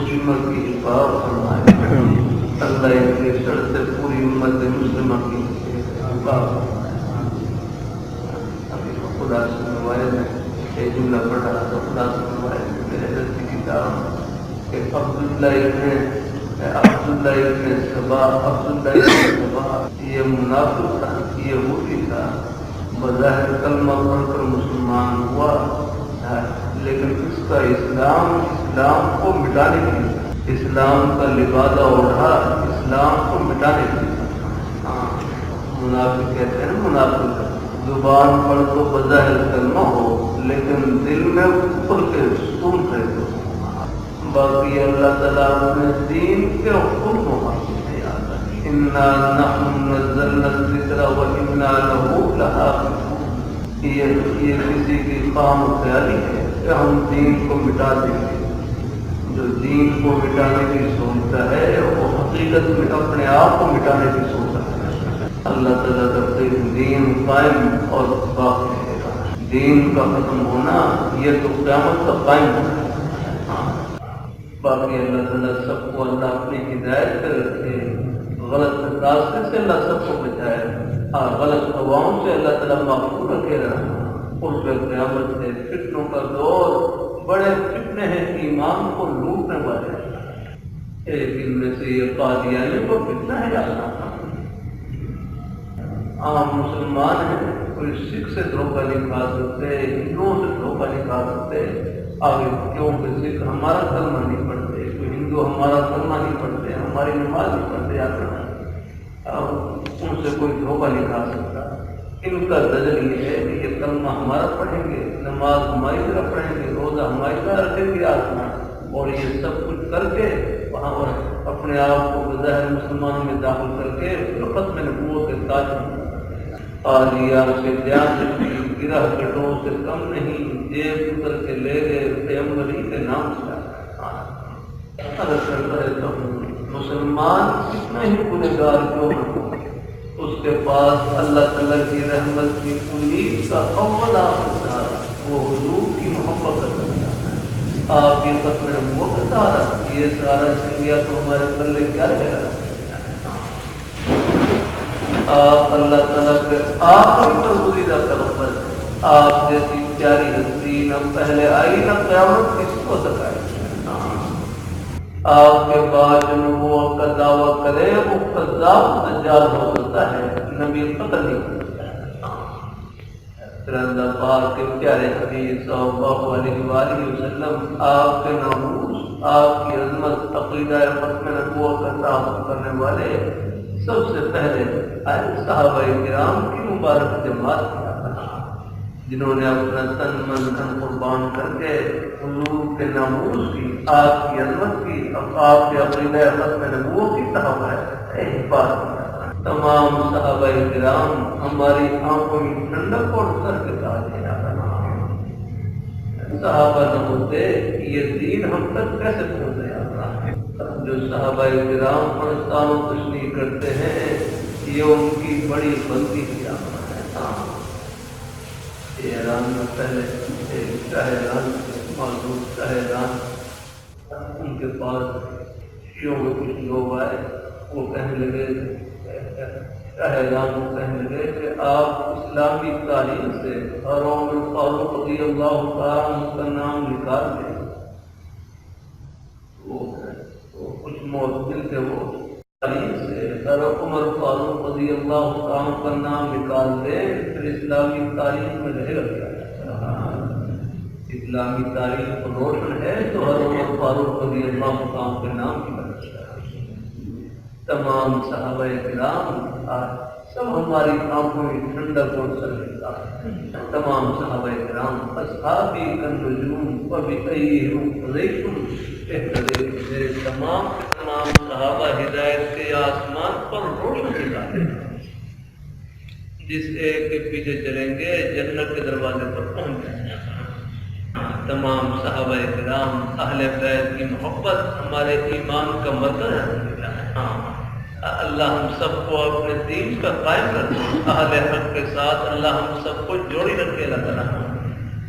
امت کی حفاظت فرمائے اللہ کے شر سے پوری امت مسلمہ کی حفاظت فرمائے ابھی خدا سے موبائل میں ایک جملہ پڑھ رہا تھا خدا سے موبائل میں میرے حضرت کی کتاب کہ عبداللہ ابن عبداللہ ابن سبا عبداللہ ابن سبا یہ منافق تھا یہ وہی تھا بظاہر کلمہ پڑھ کر مسلمان ہوا لیکن اس کا اسلام اسلام کو مٹانے کے لیے۔ اسلام کا لبادہ اڑا اسلام کو مٹانے کے لیے۔ منافق کہتے ہیں منافق، زبان پر تو بظاہر کلمہ ہو، لیکن دل میں اوپر کے سکون کرے تو باقی اللہ تعالیٰ اپنے دین کے حکم کو حاصل انا نحن نزلنا الذکر و انا له لحافظون۔ یہ یہ کسی کی قام خیالی ہے کہ ہم دین کو مٹا دیں۔ گے جو دین کو مٹانے کی سوچتا ہے، وہ حقیقت میں اپنے آپ کو مٹانے کی سوچتا ہے۔ اللہ تعالیٰ کا دین قائم اور باقی ہے دین کا ختم ہونا، یہ تو قیامت کا قائم ہونا ہاں۔ باقی اللہ تعالیٰ سب کو اللہ اپنی ہدایت کر رکھے۔ غلط راستے سے اللہ سب کو بچائے۔ اور غلط ہواؤں سے اللہ تعالیٰ محفوظ رکھے رہا اس پہ قیامت سے فتنوں کا دور بڑے فتنے ہیں ایمان کو لوٹنے والے ایک ان میں سے یہ قادیانی کو فتنا ہے اللہ عام مسلمان ہیں، کوئی سکھ سے دھوکہ نہیں کھا سکتے، ہندوؤں سے دھوکہ نہیں کھا سکتے۔ آگے کیوں کہ سکھ ہمارا کلمہ نہیں پڑھتے، کوئی ہندو ہمارا کلمہ نہیں پڑھتے، ہماری نماز نہیں پڑھتے آتے ان سے کوئی دھوکہ نہیں کھا سکتا۔ ان کا نظر یہ ہے کہ یہ کلمہ ہمارا پڑھیں گے، نماز ہماری طرف پڑھیں گے، روزہ ہماری طرح رکھیں گے آسنا اور یہ سب کچھ کر کے وہاں پر اپنے آپ کو بظاہر مسلمانوں میں داخل کر کے فقط میں نبوت کے تاج آلیا سے دھیان رکھی گرہ گٹوں سے کم نہیں، جیب اتر کے لے گئے پیمبری کے نام سے مسلمان کتنا ہی گنہگار کیوں نہ ہو۔ اس کے پاس اللہ تعالیٰ کی رحمت کی امید کا اول آخر وہ حضور کی محبت کرتا آپ یہ ختم وہ بتا رہا یہ سارا سنگیا تو ہمارے پلے کیا ہے؟ آپ اللہ تعالیٰ کے آخری پسندیدہ کربر آپ جیسی پیاری ہستی نہ پہلے آئی نہ قیامت کس کو تک آپ کے بعد جو نبوت کا دعویٰ کرے وہ قذاب دجال ہو سکتا ہے، نبی قتل نہیں ہو سکتا پاک کے پیارے حبیب صلی اللہ علیہ وآلہ وسلم، آپ کے ناموس، آپ کی عظمت، عقیدہ ختم نبوت کا تعاون کرنے والے سب سے پہلے آئے صحابہ کرام کی مبارک جماعت جنہوں نے اپنا تن من دھن قربان کر کے حضور کے ناموس کی آپ کی، عظمت کی آپ کے عقیدہ ختم نبوت کی تحفظ حفاظت تمام صحابہ کرام ہماری آنکھوں میں ٹھنڈک اور سر کے ساتھ صحابہ نہ ہوتے یہ دین ہم تک کیسے پہنچ جاتا جو صحابہ کرام پرستان و تشریح کرتے ہیں یہ ان کی بڑی غلطی کی آمد ہے یہ اعلان میں پہلے ایک شاہ اعلان معذور شاہ اعلان ان کے پاس شیوں میں کچھ لوگ آئے وہ کہنے لگے اعلان کہنے لگے کہ آپ اسلامی تعلیم سے حرام الفاروق رضی اللہ تعالیٰ کا نام نکال دیں۔ وہ کچھ معتدل تھے، وہ تعلیم سے حضرت عمر فاروق رضی اللہ تعالیٰ کا نام نکال دیں، پھر اسلامی تعلیم میں رہے گا اسلامی تعلیم روشن ہے تو ہر عمر فاروق رضی اللہ تعالیٰ کے نام کی وجہ تمام صحابہ کرام سب ہماری آنکھوں میں ٹھنڈک اور سر لیتا تمام صحابہ کرام اصحابی کن نجوم و بتئیہم ریشم میرے تمام تمام صحابہ ہدایت کے آسمان پر روشن ہدایت جس ایک کے پیچھے چلیں گے، جنت کے دروازے پر پہنچ جائیں گے۔ تمام صحابہ کرام اہل بیت کی محبت ہمارے ایمان کا مطلب ہے۔ ہاں اللہ ہم سب کو اپنے دین کا قائم رکھے۔ اہل حق کے ساتھ اللہ ہم سب کو جوڑی رکھے، اللہ تعالیٰ۔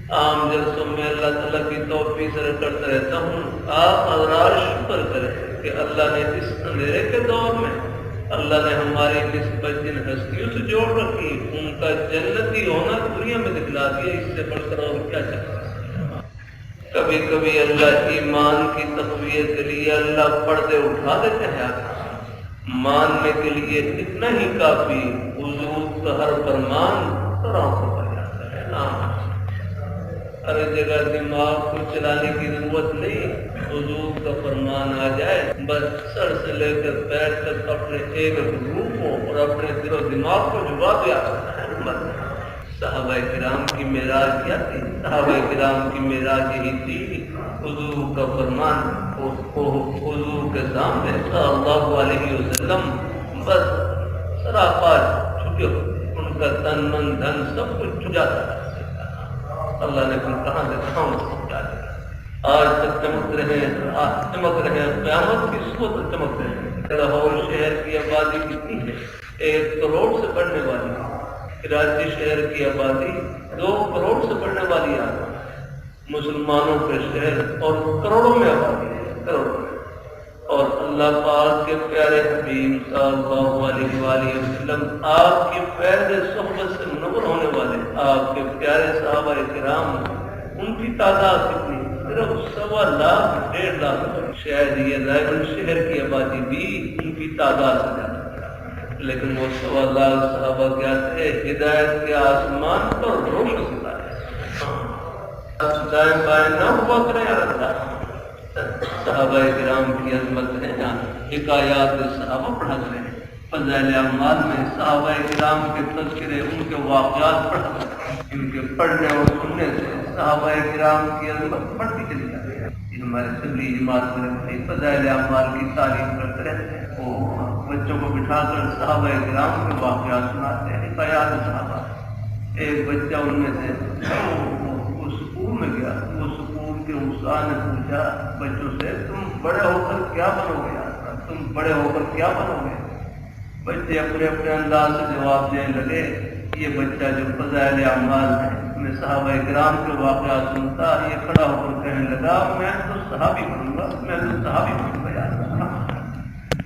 عام جلسوں میں اللہ تعالیٰ کی توفیق سے کرتا رہتا ہوں۔ آپ حضرات شکر کریں کہ اللہ نے اس اندھیرے کے دور میں اللہ نے ہماری نسبت جن ہستیوں سے جوڑ رکھی۔ ان کا جنتی ہونا دنیا میں دکھلا دیا۔ اس سے بڑھ کر اور کیا چاہتا کبھی کبھی اللہ ایمان کی تقویت کے لیے اللہ پردے اٹھا دیتے ہیں۔ ماننے کے لیے اتنا ہی کافی حضور کا ہر فرمان طرح سے پڑ جاتا ہے۔ نا ہر جگہ دماغ کو چلانے کی ضرورت نہیں حضور کا فرمان آ جائے۔ بس سر سے لے کر پیر تک اپنے ایک روح کو اور اپنے دل و دماغ کو جگا دیا کرتا ہے۔ صحابہ کرام کی معراج کیا تھی؟ صحابہ کرام کی معراج یہی تھی، حضور کا فرمان حضور کے سامنے صلی اللہ علیہ وسلم بس سراپا چھٹے ان کا تن من دھن سب کچھ چھو جاتا اللہ نے تم کہاں سے کہاں اس کو پہنچا دیا؟ آج تک چمک رہے ہیں، آج چمک رہے ہیں، قیامت کی صبح چمک رہے ہیں۔ لاہور شہر کی آبادی کتنی ہے؟ ایک کروڑ سے بڑھنے والی۔ ہے کراچی شہر کی آبادی دو کروڑ سے بڑھنے والی ہے۔ مسلمانوں کے شہر اور کروڑوں میں آبادی ہے، کروڑوں میں۔ اور اللہ پاک کے پیارے حبیب صلی اللہ علیہ وآلہ وسلم، آپ کی پہلے صحبت سے منور ہونے والے، آپ کے پیارے صحابہ کرام، ان کی تعداد کتنی؟ صرف سوا لاکھ، ڈیڑھ لاکھ۔ شاید یہ رائے شہر کی آبادی بھی ان کی تعداد سے لیکن وہ سوا لاکھ صحابہ کیا تھے ہدایت کے آسمان پر روشن ستارے دائیں بائیں نہ ہوا کریں اللہ صحابہ کرام کی عظمت ہے حکایات صحابہ پڑھا کریں۔ فضائل اعمال میں صحابہ کرام کے تذکرے، ان کے واقعات پڑھا ان کے پڑھنے اور سننے سے صحابہ کرام کی عظمت بڑھتی چلی جاتی ہے۔ ہمارے سبلی جماعت میں فضائل اعمال کی تعلیم کرتے رہتے ہیں۔ وہ بچوں کو بٹھا کر صحابہ کرام کے واقعات سناتے ہیں حکایات صحابہ۔ ایک بچہ ان میں سے وہ سکول میں گیا، وہ سکول کے استاد نے پوچھا، بچوں سے، تم بڑے ہو کر کیا بنو گے تم بڑے ہو کر کیا بنو گے؟ بچے اپنے اپنے انداز سے جواب دینے لگے، یہ بچہ جو فضائل اعمال ہے، میں صحابہ کرام کے واقعات سنتا، یہ کھڑا ہو کر کہنے لگا، میں تو صحابی بنوں گا، میں تو صحابی بنوں گا یار،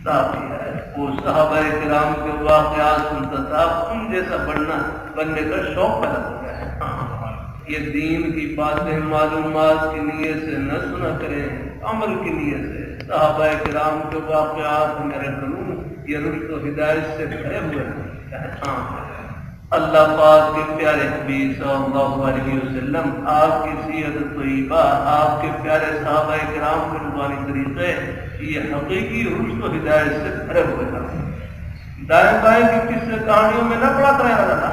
صحابی ہے۔ وہ صحابہ کرام کے واقعات سنتا تھا ان جیسا بننا بننے کا شوق پیدا ہو گیا ہے۔ یہ دین کی باتیں معلومات کی نیت سے نہ سنا کریں، عمل کی نیت سے۔ صحابہ کرام کے واقعات میرے کروں یہ رشت و ہدایت سے بھرے ہوئے ہیں۔ اللہ پاک کے پیارے حبیب صلی اللہ علیہ وسلم، آپ کی سیرت طیبہ، آپ کے پیارے صحابہ کرام کے روحانی طریقے، یہ حقیقی رشت و ہدایت سے بھرے ہوئے تھے دائیں بائیں کی قصے کہانیوں میں نہ پڑا کرا رہا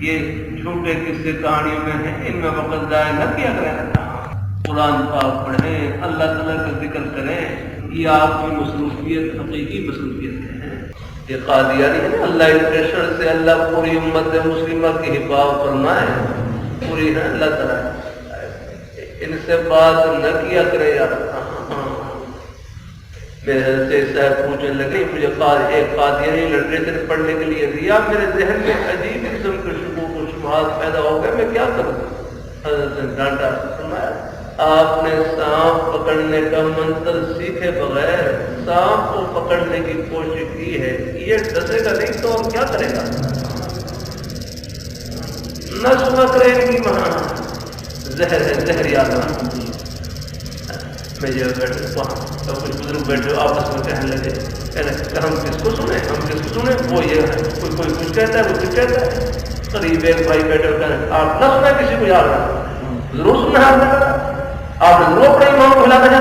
یہ جھوٹے قصے کہانیوں میں ہیں، ان میں وقت ضائع نہ کیا کرے قرآن پاک پڑھیں، اللہ تعالیٰ کا ذکر کریں، یہ آپ کی مصروفیت، حقیقی مصروفیت ہے۔ یہ قادیانی ہے اللہ پریشر سے اللہ پوری امت مسلمہ کی حفاظ فرمائے۔ پوری ہے اللہ تعالیٰ۔ ان سے بات نہ کیا کرے یار۔ ہاں، ہاں، ہاں۔ میرے حضرت صاحب پوچھنے لگے، مجھے قاد ایک قادیانی لٹریچر پڑھنے کے لیے دیا۔ میرے ذہن میں عجیب قسم کے شکوک و شبہات پیدا ہو گئے، میں کیا کروں؟ حضرت نے ڈانٹا، فرمایا آپ نے سانپ پکڑنے کا منتر سیکھے بغیر سانپ کو پکڑنے کی کوشش کی ہے۔ یہ ڈسے گا نہیں تو اور کیا کرے گا؟ نہ سنا کرے گی وہاں زہر ہے، زہر یاد میں یہ بیٹھے، وہاں تو کچھ بزرگ بیٹھے، آپس میں کہنے لگے کہ ہم کس کو سنیں؟ ہم کس کو سنیں؟ وہ یہ ہے، کوئی کوئی کچھ کہتا ہے، وہ کچھ کہتا ہے۔ قریب ایک بھائی بیٹھے ہوتے آپ نہ سنیں کسی کو یاد رہا ضرور سننا آپ نے آپ ضرور اپنے ایمان کو ہلاتا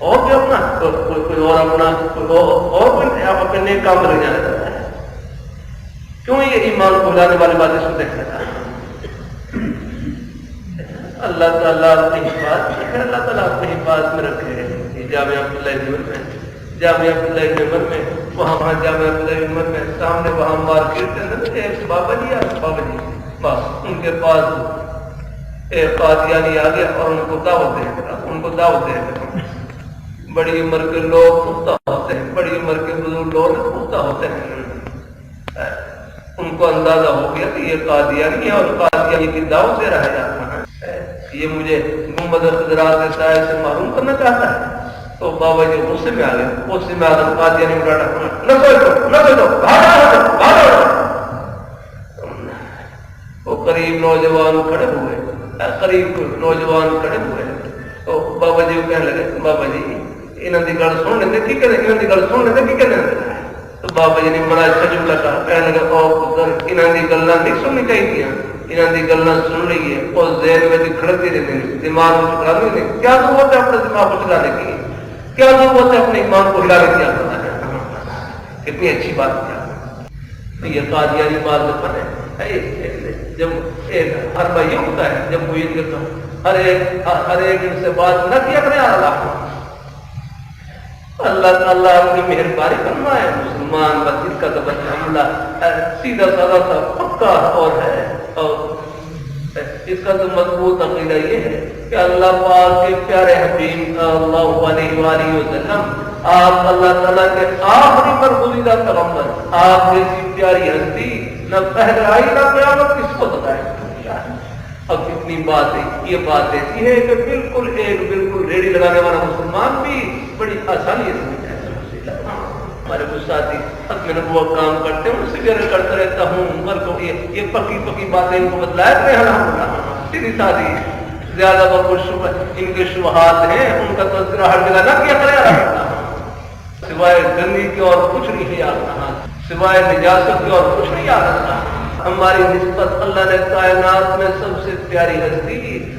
اور کوئی اپنا کوئی اور اپنا اور کوئی آپ اپنے نیک کام لگ جانا چاہتا ہے کیوں یہ ایمان کو ہلانے والی باتیں سنتے ہیں اللہ تعالیٰ اپنی حفاظت اللہ تعالیٰ اپنی حفاظت میں رکھے جامعہ عبداللہ عمر میں جامعہ عبداللہ عمر میں وہاں وہاں جامعہ عبداللہ عمر میں سامنے وہاں مارکیٹ کے اندر بابا جی آ بابا جی بس ان کے پاس قادیانی آ گیا اور ان کو دعوت دے گا، ان کو دعوت دے گا۔ بڑی عمر کے لوگ پختہ ہوتے ہیں، بڑی عمر کے بزرگ لوگ پختہ ہوتے ہیں۔ ان کو اندازہ ہو گیا کہ یہ قادیانی ہے اور قادیانی کی دعوت سے رہ جاتا ہے یہ مجھے محمد خضرات سائے سے معلوم کرنا چاہتا ہے۔ تو بابا جی غصے میں آ گئے، غصے میں آدم قادیانی میں نہ سوچو نہ سوچو وہ قریب نوجوان کھڑے ہوئے۔ قریب نوجوان کھڑے ہوئے بابا جی کہنے لگے، بابا جی انہوں کی گل سن لیتے کی کہنے انہوں کی گل سن لیتے کی کہنے تو بابا جی نے بڑا اچھا جملہ کہا، کہنے لگا او پتر انہوں کی گلاں نہیں سننی چاہیے انہوں کی گلاں سن لی ہے اور ذہن میں کھڑکتی رہتے ہیں دماغ میں چکرانے نہیں کیا ضرورت ہے اپنے دماغ کو چلانے کی کیا ضرورت ہے اپنے ایمان کو ہلانے کی کرنا ہے؟ کتنی اچھی بات کیا۔ یہ قادیانی بات بنے۔ جب ایک ہر بھائی ہوتا ہے، جب وہ عید کرتا ہر ایک ہر ایک ان سے بات نہ کیا کرے اللہ کو۔ اللہ تعالیٰ اپنی مہربانی کرنا ہے مسلمان بس کا تو بس حملہ سیدھا سادہ سا پکا اور ہے۔ اور اس کا تو مضبوط عقیدہ یہ ہے کہ اللہ پاک کے پیارے حبیب اللہ علیہ وآلہ وسلم، آپ اللہ تعالیٰ کے آخری پر گزیدہ پیغمبر، آپ جیسی پیاری ہستی نہ پہلے آئی نہ قیامت کس کو بتائے اب کتنی بات ہے یہ بات ایسی ہے کہ بالکل ایک بالکل ریڑی لگانے والا مسلمان بھی بڑی آسانی سے ہمارے کچھ ساتھی حق میں نبوت کام کرتے ہیں، ان سے گرے کرتا رہتا ہوں، عمر کو یہ یہ پکی پکی باتیں ان کو بتلایا کرے الحمد سیدھی سادھی زیادہ بہت ان کے شبہات ہیں، ان کا تذکرہ ہر جگہ نہ کیا کرے سوائے گندی کے اور کچھ نہیں یاد رہا سوائے نجاست کے اور کچھ نہیں یاد رہا ہماری نسبت اللہ نے کائنات میں سب سے پیاری ہستی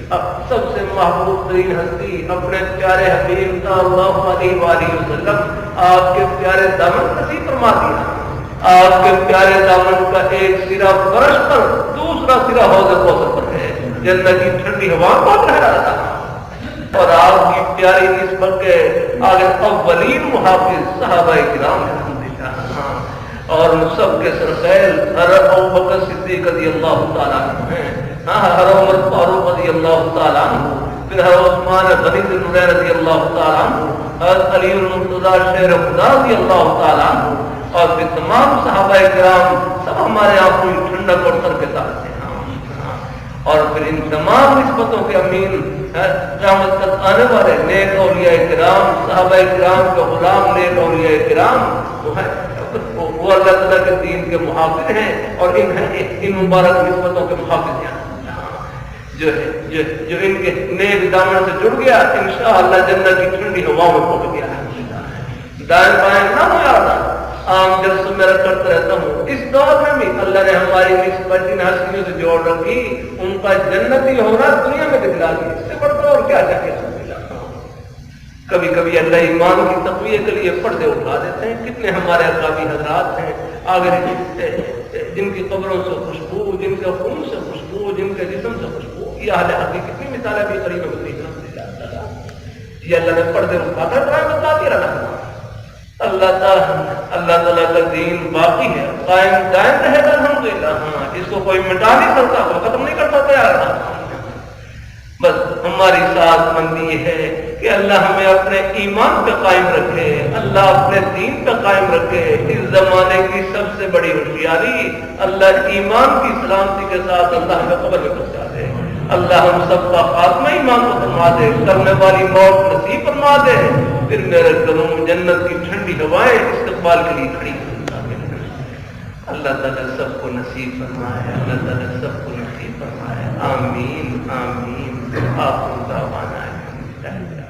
سب سے محبوب ترین ہستی اپنے پیارے حبیب کا اللہ علیہ وآلہ وسلم، آپ کے پیارے دامن نصیب فرما دیا۔ آپ کے پیارے دامن کا ایک سرا فرش پر دوسرا سرا حوض کوثر پر ہے۔ جنت کی ٹھنڈی ہوا کو رہ رہا تھا۔ اور آپ کی پیاری نسبت کے آگے اولین محافظ صحابہ کرام اور سب کے سرخیل ہر ابو بکر صدیق رضی اللہ تعالیٰ ہیں۔ ہاں ہر عمر فاروق رضی اللہ تعالیٰ عنہ، پھر ہر عثمان غنی بن رضی اللہ تعالیٰ عنہ، ہر علی المرتضی شیر خدا رضی اللہ تعالیٰ عنہ، اور پھر تمام صحابہ کرام سب ہمارے آپ کو ٹھنڈک اور سر کے ساتھ ہیں۔ اور پھر ان تمام نسبتوں کے امین قیامت تک آنے والے نیک اولیاء کرام صحابہ کرام کے غلام نیک اولیاء کرام وہ وہ اللہ تعالیٰ کے دین کے محافظ ہیں اور ان ان مبارک نسبتوں کے محافظ ہیں۔ جو ہے جو, جو ان کے نیک دامن سے جڑ گیا انشاءاللہ جنت کی ٹھنڈی ہوا میں پہنچ گیا دائیں بائیں نہ ہو جاتا عام جب سے میرا کرتا رہتا ہوں۔ اس دور میں بھی اللہ نے ہماری نسبت ان ہستیوں سے جوڑ رکھی۔ ان کا جنتی ہونا دنیا میں دکھلا دیا اس سے بڑھ اور کیا چاہیے کبھی کبھی اللہ ایمان کی تقویہ کے لیے پردے اٹھا دیتے ہیں۔ کتنے ہمارے اقابی حضرات ہیں۔ آگے جن کی قبروں سے خوشبو، جن کے خون سے خوشبو، جن کے جسم سے خوشبو۔ یہ حال حقی کتنی مثالیں بھی قریب ہوتی ہیں۔ یہ اللہ نے پردے اٹھا کر بتاتے رہا۔ اللہ تعالیٰ اللہ تعالیٰ کا دین باقی ہے۔ قائم دائم رہے گا الحمد ہاں اس کو کوئی مٹا نہیں سکتا کوئی ختم نہیں کرتا تیار بس ہماری ساتھ مندی یہ ہے کہ اللہ ہمیں اپنے ایمان پہ قائم رکھے، اللہ اپنے دین پہ قائم رکھے۔ اس زمانے کی سب سے بڑی ہوشیاری اللہ ایمان کی سلامتی کے ساتھ اللہ کا قبر میں پہنچا اللہ ہم سب کا خاتمہ ایمان کو فرما دے، کرنے والی موت نصیب فرما دے۔ پھر میرے گھروں جنت کی ٹھنڈی ہوائیں استقبال کے لیے کھڑی اللہ تعالیٰ سب کو نصیب فرمائے، اللہ تعالیٰ سب کو نصیب فرمائے۔ آمین آمین۔ آپ کو دعوانا ہے۔